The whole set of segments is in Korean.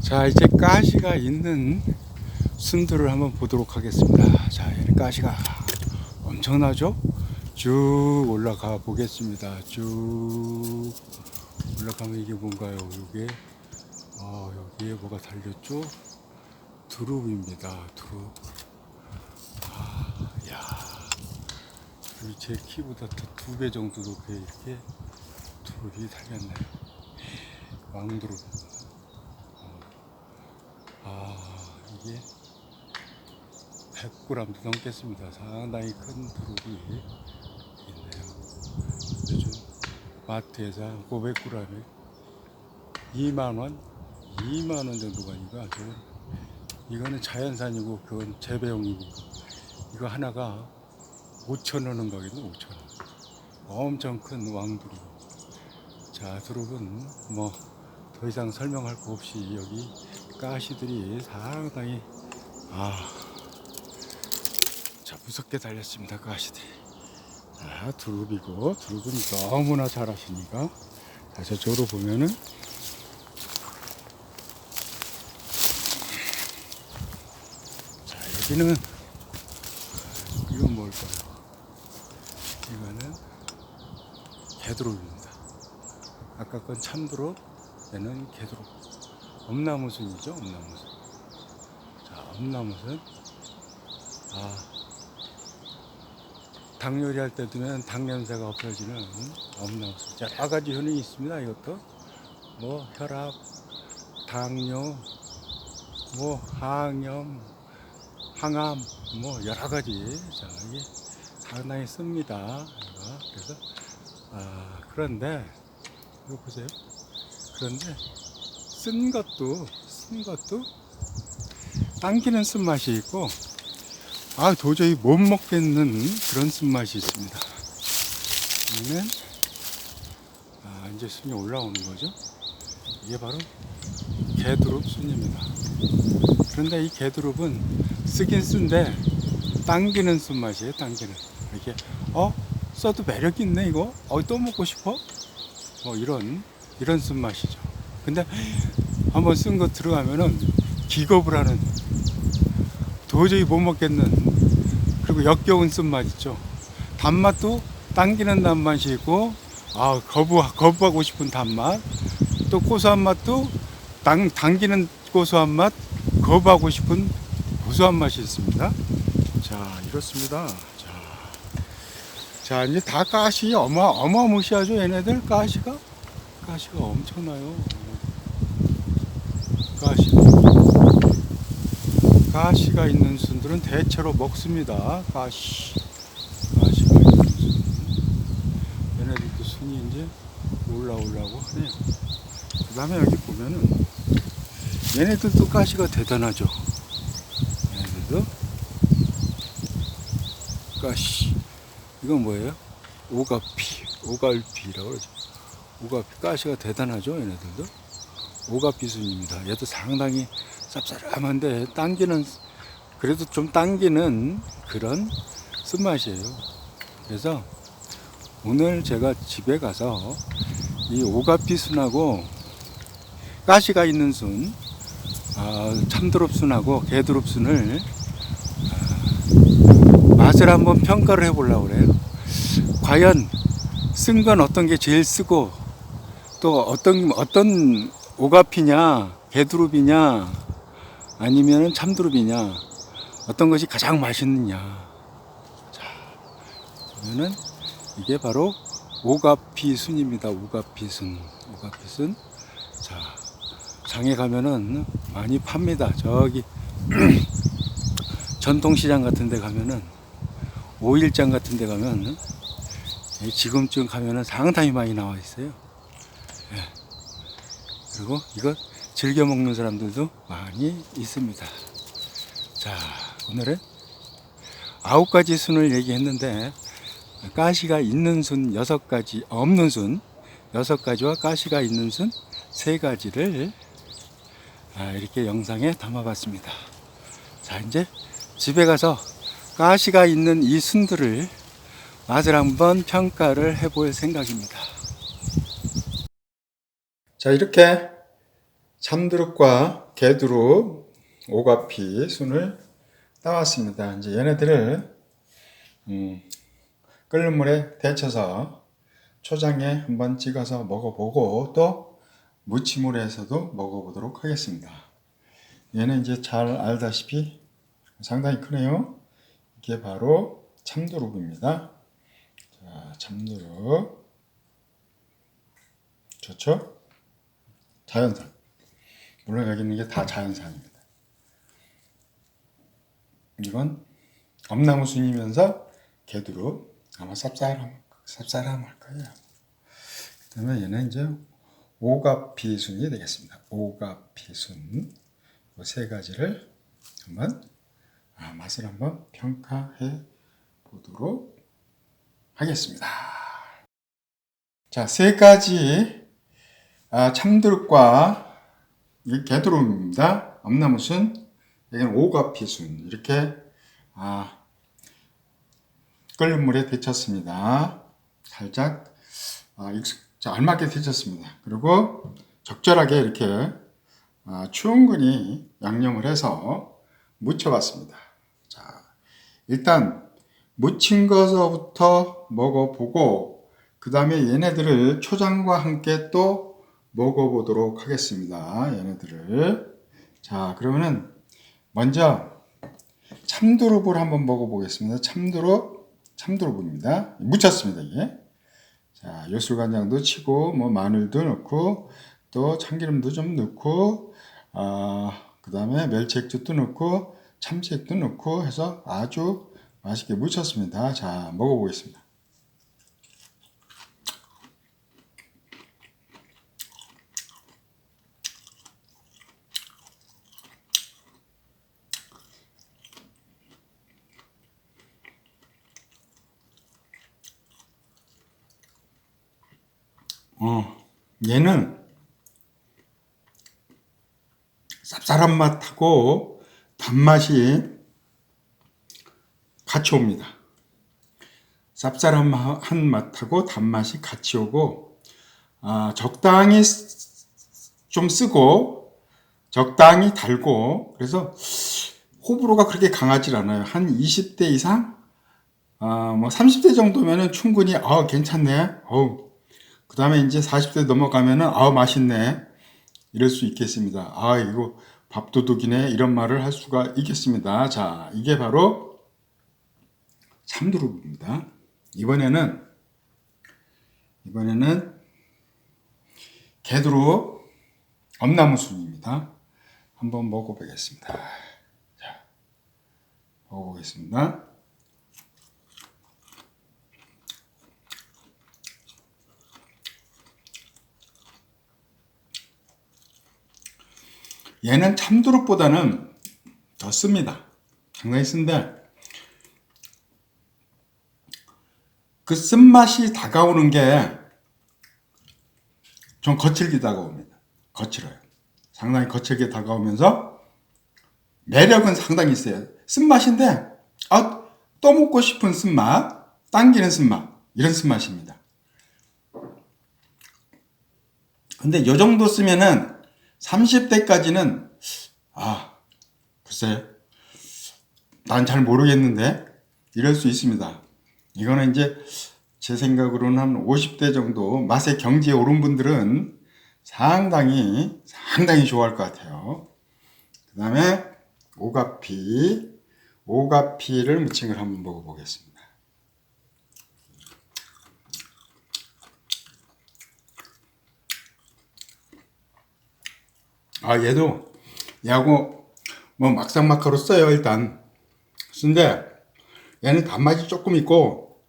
자 이제 가시가 있는 순들을 한번 보도록 하겠습니다. 자 여기 가시가 엄청나죠? 쭉 올라가 보겠습니다. 쭉 올라가면 이게 뭔가요? 이게 어, 여기에 뭐가 달렸죠? 두릅입니다. 두릅. 아, 제 키보다 더두배 정도 높게 이렇게 두릅이 달렸네요. 왕두릅. 아, 이게 100g도 넘겠습니다. 상당히 큰 두릅이 있네요. 요즘 마트에서 한 500g에 2만원, 2만원 정도가 아니고 저건 이거는 자연산이고 그건 재배용이니까 이거 하나가 5천원은 가겠네 5천원 엄청 큰 왕두릅 자 두릅은 뭐 더 이상 설명할 거 없이 여기 가시들이 상당히 아, 자 무섭게 달렸습니다 가시들이. 자 두릅이고 두릅은 너무나 잘하시니까 자 저쪽으로 보면은 자 여기는 이건 뭘까요? 이거는 개두릅입니다. 아까 건 참두릅, 얘는 개두릅. 엄나무순이죠, 엄나무순. 자, 엄나무순. 아, 닭 요리할 때 두면 닭 냄새가 없어지는 엄나무순. 여러 가지 효능이 있습니다, 이것도. 뭐, 혈압, 당뇨, 뭐, 항염, 항암, 뭐, 여러 가지. 자, 이게 상당히 씁니다. 그래서, 아, 그런데, 이거 보세요. 그런데, 쓴 것도 쓴 것도 당기는 쓴맛이 있고 아 도저히 못 먹겠는 그런 쓴맛이 있습니다. 이는 아 이제 순이 올라오는 거죠. 이게 바로 개두릅 순입니다. 그런데 이 개두릅은 쓰긴 쓴데 당기는 쓴맛이에요. 당기는 이렇게 어 써도 매력 있네 이거 어 또 먹고 싶어 뭐 이런 이런 쓴맛이죠. 근데 한번 쓴 거 들어가면은 기겁을 하는 도저히 못 먹겠는 그리고 역겨운 쓴맛 있죠. 단맛도 당기는 단맛이 있고 아 거부 거부하고 싶은 단맛 또 고소한 맛도 당, 당기는 고소한 맛 거부하고 싶은 고소한 맛이 있습니다. 자 이렇습니다. 자, 자 이제 다 가시 어마 어마무시하죠 얘네들 가시가 가시가 엄청나요. 가시. 가시가 있는 순들은 대체로 먹습니다. 가시. 가시가 있는 순. 얘네들도 순이 이제 올라오려고 하네요. 그 다음에 여기 보면은 얘네들도 가시가 대단하죠. 얘네들도 가시. 이건 뭐예요? 오가피. 오갈피라고 그러죠. 오가피. 가시가 대단하죠. 얘네들도. 오가피순입니다. 얘도 상당히 쌉싸름한데 당기는 그래도 좀 당기는 그런 쓴맛이에요. 그래서 오늘 제가 집에 가서 이 오가피순하고 가시가 있는 순, 아, 참드롭순하고 개드롭순을 아, 맛을 한번 평가를 해보려고 그래요. 과연 쓴 건 어떤 게 제일 쓰고 또 어떤 어떤 오가피냐, 개두릅이냐, 아니면 참두릅이냐, 어떤 것이 가장 맛있느냐. 자, 보면은 이게 바로 오가피 순입니다. 오가피 순, 오가피 순. 자, 장에 가면은 많이 팝니다. 저기 전통시장 같은 데 가면은 오일장 같은 데 가면 지금쯤 가면은 상당히 많이 나와 있어요. 그리고 이거 즐겨 먹는 사람들도 많이 있습니다. 자, 오늘은 아홉 가지 순을 얘기했는데 가시가 있는 순 여섯 가지, 없는 순 여섯 가지와 가시가 있는 순 세 가지를 아, 이렇게 영상에 담아봤습니다. 자, 이제 집에 가서 가시가 있는 이 순들을 맛을 한번 평가를 해볼 생각입니다. 자, 이렇게 참두릅과 개두릅, 오가피 순을 따왔습니다. 이제 얘네들을 음, 끓는 물에 데쳐서 초장에 한번 찍어서 먹어보고 또 무침으로해서도 먹어보도록 하겠습니다. 얘는 이제 잘 알다시피 상당히 크네요. 이게 바로 참두릅입니다. 자, 참두릅 좋죠? 자연산. 물론 여기 있는 게 다 자연산입니다. 이건 엄나무 순이면서 개두로 아마 쌉싸름, 쌉싸름할 거예요. 그 다음에 얘는 이제 오가피순이 되겠습니다. 오가피순 이세 가지를 한번 아, 맛을 한번 평가해 보도록 하겠습니다. 자, 세 가지 아, 참두릅과 이 개두릅입니다. 엄나무순, 여기는 오가피순 이렇게 아, 끓는 물에 데쳤습니다. 살짝 아, 익숙, 자, 알맞게 데쳤습니다. 그리고 적절하게 이렇게 아, 충분히 양념을 해서 무쳐봤습니다. 자, 일단 무친 것부터 먹어보고 그 다음에 얘네들을 초장과 함께 또 먹어보도록 하겠습니다. 얘네들을 자 그러면은 먼저 참두릅을 한번 먹어보겠습니다. 참두릅 참두릅입니다. 무쳤습니다 이게. 자 요술간장도 치고 뭐 마늘도 넣고 또 참기름도 좀 넣고 아 그 다음에 멸치액젓도 넣고 참치액도 넣고 해서 아주 맛있게 무쳤습니다. 자 먹어보겠습니다. 어, 얘는 쌉쌀한 맛하고 단맛이 같이 옵니다. 쌉쌀한 맛하고 단맛이 같이 오고 아, 적당히 쓰- 좀 쓰고 적당히 달고 그래서 호불호가 그렇게 강하지 않아요. 한 20대 이상, 아, 뭐 30대 정도면은 충분히 아 괜찮네. 어우. 그 다음에 이제 40대 넘어가면은 아 맛있네. 이럴 수 있겠습니다. 아 이거 밥도둑이네 이런 말을 할 수가 있겠습니다. 자 이게 바로 참두릅입니다. 이번에는 이번에는 개두릅 엄나무순입니다. 한번 먹어보겠습니다. 자 먹어보겠습니다. 얘는 참두릅보다는 더 씁니다. 상당히 쓴데 그 쓴맛이 다가오는 게 좀 거칠게 다가옵니다. 거칠어요. 상당히 거칠게 다가오면서 매력은 상당히 있어요. 쓴맛인데 아, 또 먹고 싶은 쓴맛, 당기는 쓴맛 이런 쓴맛입니다. 근데 요 정도 쓰면은 30대까지는 아 글쎄 난 잘 모르겠는데 이럴 수 있습니다. 이거는 이제 제 생각으로는 한 50대 정도 맛의 경지에 오른 분들은 상당히 상당히 좋아할 것 같아요. 그 다음에 오가피 오가피를 걸 한번 먹어보겠습니다. 아 얘도 얘하고 뭐 막상막하로 써요 일단. 쓴데 얘는 단맛이 조금 있고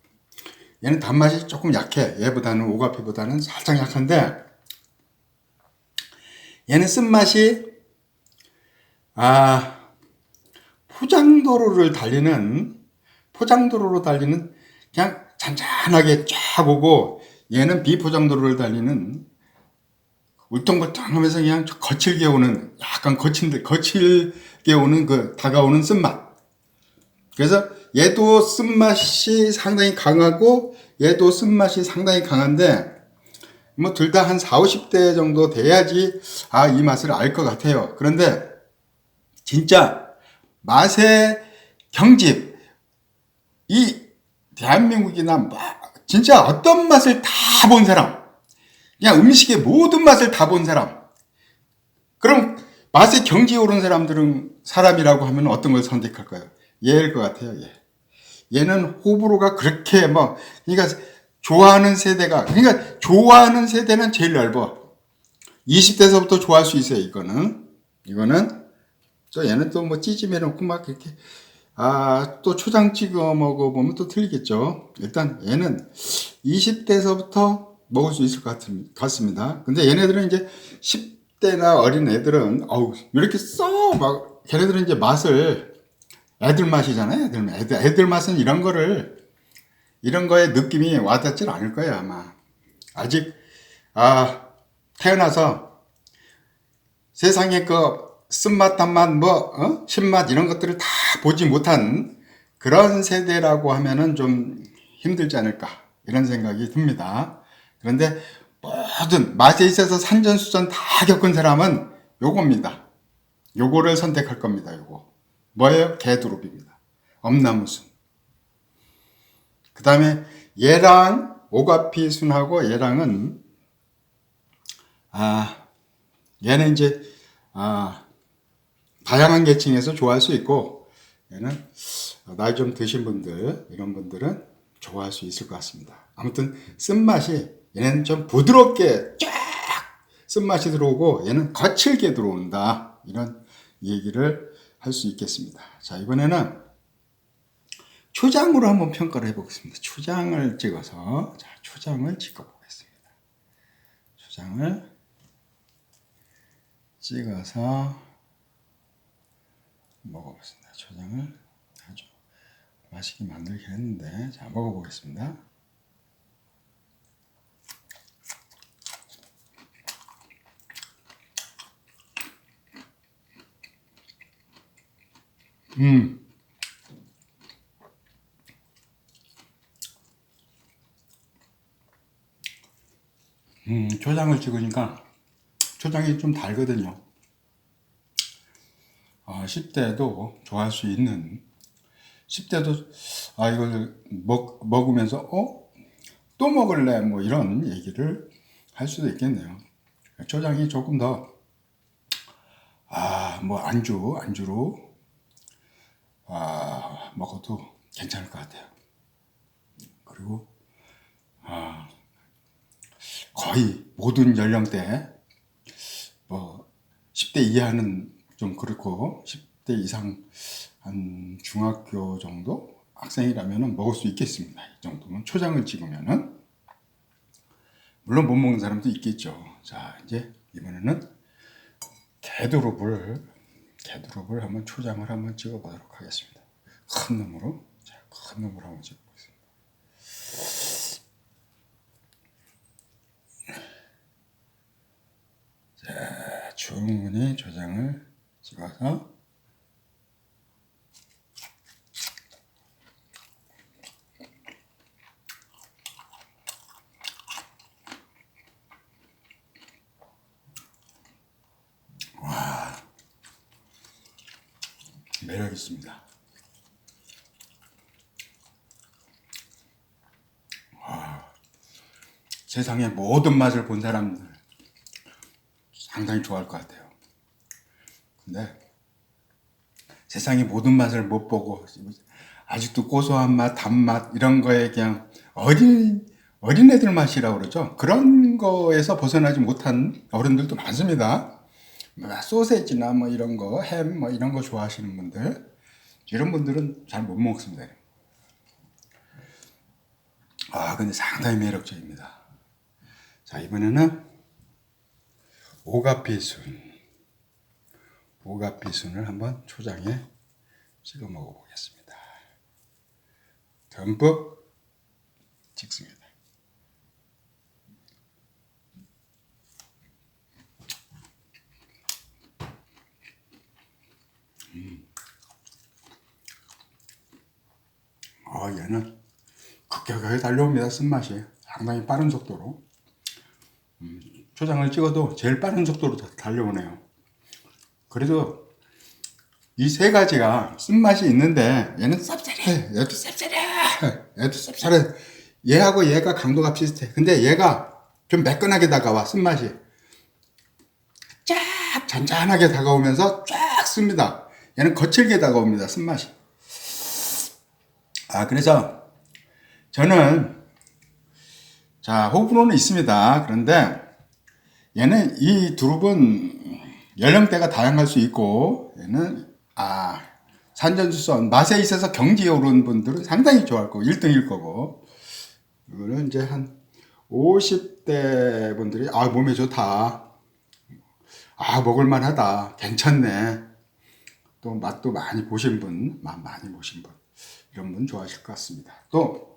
얘는 단맛이 조금 약해. 얘보다는 오가피보다는 살짝 약한데 얘는 쓴맛이 아 포장도로를 달리는 포장도로로 달리는 그냥 잔잔하게 쫙 오고 얘는 비포장도로를 달리는 울퉁불퉁 하면서 그냥 거칠게 오는 약간 거친 거칠게 오는 그 다가오는 쓴맛. 그래서 얘도 쓴맛이 상당히 강하고 얘도 쓴맛이 상당히 강한데 뭐 둘 다 한 4, 50대 정도 돼야지 아, 이 맛을 알 것 같아요. 그런데 진짜 맛의 경집 이 대한민국이나 막 진짜 어떤 맛을 다 본 사람 그냥 음식의 모든 맛을 다 본 사람 그럼 맛의 경지에 오른 사람들은 사람이라고 하면 어떤 걸 선택할까요? 얘일 것 같아요. 얘. 얘는 호불호가 그렇게 뭐 그러니까 좋아하는 세대가 그러니까 좋아하는 세대는 제일 넓어. 20대서부터 좋아할 수 있어요. 이거는 이거는 또 얘는 또 뭐 찌짐해 놓고 막 이렇게 아 또 초장 찍어 먹어 보면 또 틀리겠죠. 일단 얘는 20대서부터 먹을 수 있을 것 같은- 같습니다. 근데 얘네들은 이제 10대나 어린 애들은 어우 이렇게 써 막 걔네들은 이제 맛을 애들 맛이잖아요. 애들 맛. 애들, 애들 맛은 이런 거를 이런 거에 느낌이 와닿질 않을 거예요 아마. 아직 아 태어나서 세상에 그 쓴맛 단맛 뭐 어? 신맛 이런 것들을 다 보지 못한 그런 세대라고 하면은 좀 힘들지 않을까 이런 생각이 듭니다. 그런데 모든 맛에 있어서 산전수전 다 겪은 사람은 요겁니다. 요거를 선택할 겁니다. 요거 뭐예요? 개두릅입니다. 엄나무순. 그 다음에 얘랑 오가피 순하고 얘랑은 아 얘는 이제 아 다양한 계층에서 좋아할 수 있고 얘는 나이 좀 드신 분들 이런 분들은 좋아할 수 있을 것 같습니다. 아무튼 쓴맛이 얘는 좀 부드럽게 쫙 쓴맛이 들어오고 얘는 거칠게 들어온다 이런 얘기를 할 수 있겠습니다. 자 이번에는 초장으로 한번 평가를 해보겠습니다. 초장을 찍어서 자 초장을 찍어 보겠습니다. 초장을 찍어서 먹어보겠습니다. 초장을 아주 맛있게 만들긴 했는데 자 먹어보겠습니다. 음. 음, 초장을 찍으니까 초장이 좀 달거든요. 아, 10대도 좋아할 수 있는 10대도 아 이걸 먹, 먹으면서 어? 또 먹을래? 뭐 이런 얘기를 할 수도 있겠네요. 초장이 조금 더 아, 뭐 안주, 안주로 아, 먹어도 괜찮을 것 같아요. 그리고 아, 거의 모든 연령대 뭐 10대 이하는 좀 그렇고 10대 이상 한 중학교 정도 학생이라면 먹을 수 있겠습니다. 이 정도면 초장을 찍으면은 물론 못 먹는 사람도 있겠죠. 자 이제 이번에는 개두릅을 개두릅을 한번 초장을 한번 찍어보도록 하겠습니다. 큰 놈으로 자 큰 놈으로 한번 찍어보겠습니다. 자 충분히 초장을 찍어서 매력 있습니다. 와, 세상의 모든 맛을 본 사람들 상당히 좋아할 것 같아요. 근데 세상의 모든 맛을 못 보고 아직도 고소한 맛, 단맛 이런 거에 그냥 어린 어린애들 맛이라고 그러죠. 그런 거에서 벗어나지 못한 어른들도 많습니다. 뭐 소세지나 뭐 이런 거, 햄 뭐 이런 거 좋아하시는 분들 이런 분들은 잘 못 먹습니다. 아, 근데 상당히 매력적입니다. 자, 이번에는 오가피순. 오가피순을 한번 초장에 찍어 먹어보겠습니다. 듬뿍 찍습니다. 아, 얘는 급격하게 달려옵니다. 쓴맛이. 상당히 빠른 속도로. 초장을 찍어도 제일 빠른 속도로 다- 달려오네요. 그래도 이 세 가지가 쓴맛이 있는데 얘는 쌉쌀해. 얘도 쌉쌀해. 얘도 쌉쌀해. 얘하고 얘가 강도가 비슷해. 근데 얘가 좀 매끈하게 다가와 쓴맛이. 쫙 잔잔하게 다가오면서 쫙 씁니다. 얘는 거칠게 다가옵니다. 쓴맛이. 아 그래서 저는 자 호불호는 있습니다. 그런데 얘는 이 두릅은 연령대가 다양할 수 있고 얘는 아 산전수선 맛에 있어서 경지에 오른 분들은 상당히 좋아할 거고 1등일 거고. 이거는 이제 한 50대 분들이 아 몸에 좋다. 아 먹을만 하다. 괜찮네. 또 맛도 많이 보신 분 맛 많이 보신 분 이런 분 좋아하실 것 같습니다. 또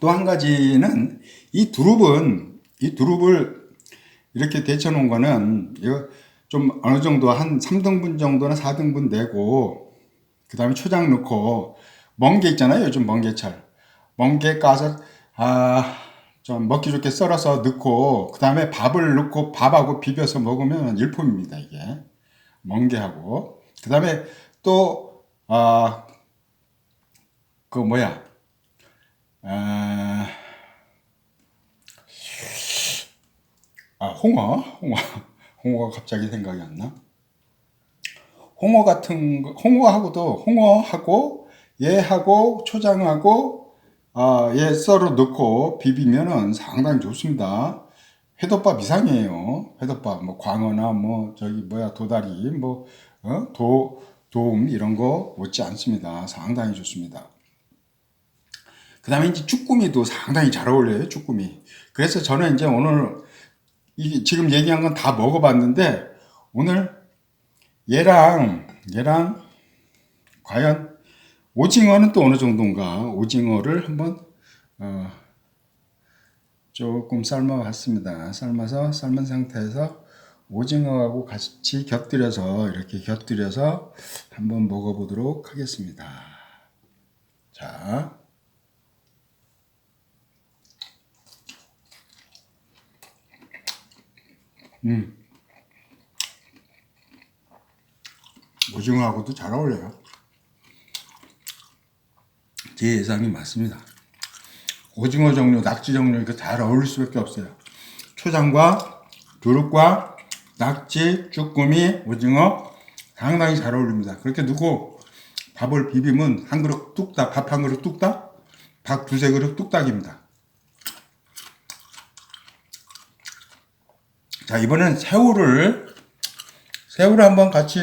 또 한 가지는 이 두릅은 이 두릅을 이렇게 데쳐 놓은 거는 이거 좀 어느 정도 한 3등분 정도는 4등분 내고 그 다음에 초장 넣고 멍게 있잖아요 요즘 멍게철. 멍게 까서 아 좀 먹기 좋게 썰어서 넣고 그 다음에 밥을 넣고 밥하고 비벼서 먹으면 일품입니다 이게. 멍게하고. 그 다음에 또 아 그 뭐야 아, 아 홍어 홍어 홍어가 갑자기 생각이 안 나. 홍어 같은 거, 홍어하고도 홍어하고 얘하고 초장하고 아, 얘 썰어 넣고 비비면은 상당히 좋습니다. 회덮밥 이상이에요. 회덮밥 뭐 광어나 뭐 저기 뭐야 도다리 뭐도 도움 이런 거 못지 않습니다. 상당히 좋습니다. 그 다음에 이제 쭈꾸미도 상당히 잘 어울려요, 쭈꾸미. 그래서 저는 이제 오늘 이 지금 얘기한 건 다 먹어봤는데 오늘 얘랑 얘랑 과연 오징어는 또 어느 정도인가 오징어를 한번 어, 조금 삶아봤습니다. 삶아서 삶은 상태에서 오징어하고 같이 곁들여서 이렇게 곁들여서 한번 먹어보도록 하겠습니다. 자. 오징어하고도 잘 어울려요. 제 예상이 맞습니다. 오징어 종류, 낙지 종류 이거 잘 어울릴 수밖에 없어요. 초장과 두릅과 낙지, 쭈꾸미, 오징어 상당히 잘 어울립니다. 그렇게 넣고 밥을 비비면 한 그릇 뚝딱, 밥 한 그릇 뚝딱, 밥 두세 그릇 뚝딱입니다. 자, 이번엔 새우를, 새우를 한번 같이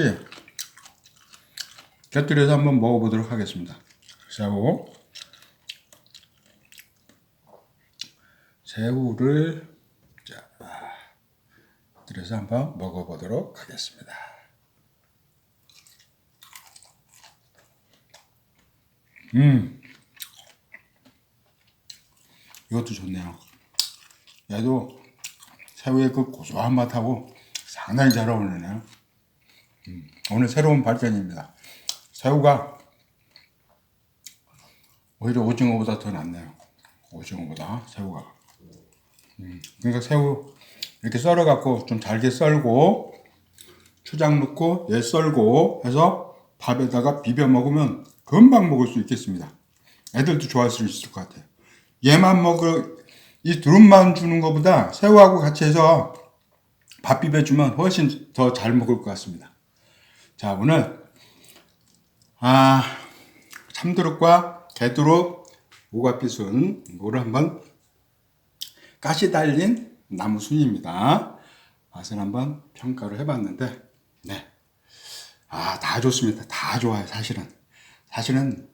곁들여서 한번 먹어보도록 하겠습니다. 새우. 새우를, 자, 곁들여서 한번 먹어보도록 하겠습니다. 음. 이것도 좋네요. 얘도 새우의 그 고소한 맛하고 상당히 잘 어울리네요. 음, 오늘 새로운 발견입니다. 새우가 오히려 오징어보다 더 낫네요. 오징어보다 새우가. 음, 그러니까 새우 이렇게 썰어갖고 좀 잘게 썰고 초장 넣고 얘 썰고 해서 밥에다가 비벼 먹으면 금방 먹을 수 있겠습니다. 애들도 좋아할 수 있을 것 같아요. 얘만 먹을 이 두릅만 주는 것보다 새우하고 같이 해서 밥 비벼주면 훨씬 더 잘 먹을 것 같습니다. 자 오늘 아 참두릅과 개두릅 오가피순 이거를 한번 가시 달린 나무 순입니다. 맛을 한번 평가를 해봤는데 네. 아, 다 좋습니다. 다 좋아요, 사실은. 사실은,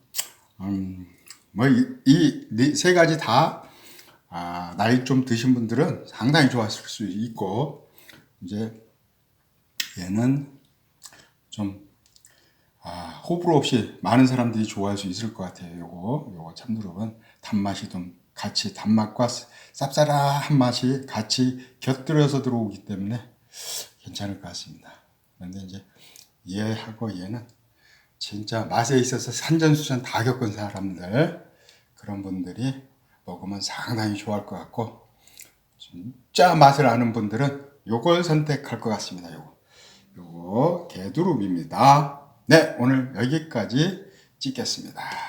음, 뭐, 이, 이세 가지 다, 아, 나이 좀 드신 분들은 상당히 좋아하실 수 있고, 이제, 얘는 좀, 아, 호불호 없이 많은 사람들이 좋아할 수 있을 것 같아요. 요거, 요거 참두릅은 단맛이 좀 같이, 단맛과 쌉쌀한 맛이 같이 곁들여서 들어오기 때문에 괜찮을 것 같습니다. 그런데 이제 얘하고 얘는 진짜 맛에 있어서 산전수전 다 겪은 사람들 그런 분들이 먹으면 상당히 좋아할 것 같고 진짜 맛을 아는 분들은 요걸 선택할 것 같습니다. 요거. 요거 개두릅입니다. 네, 오늘 여기까지 찍겠습니다.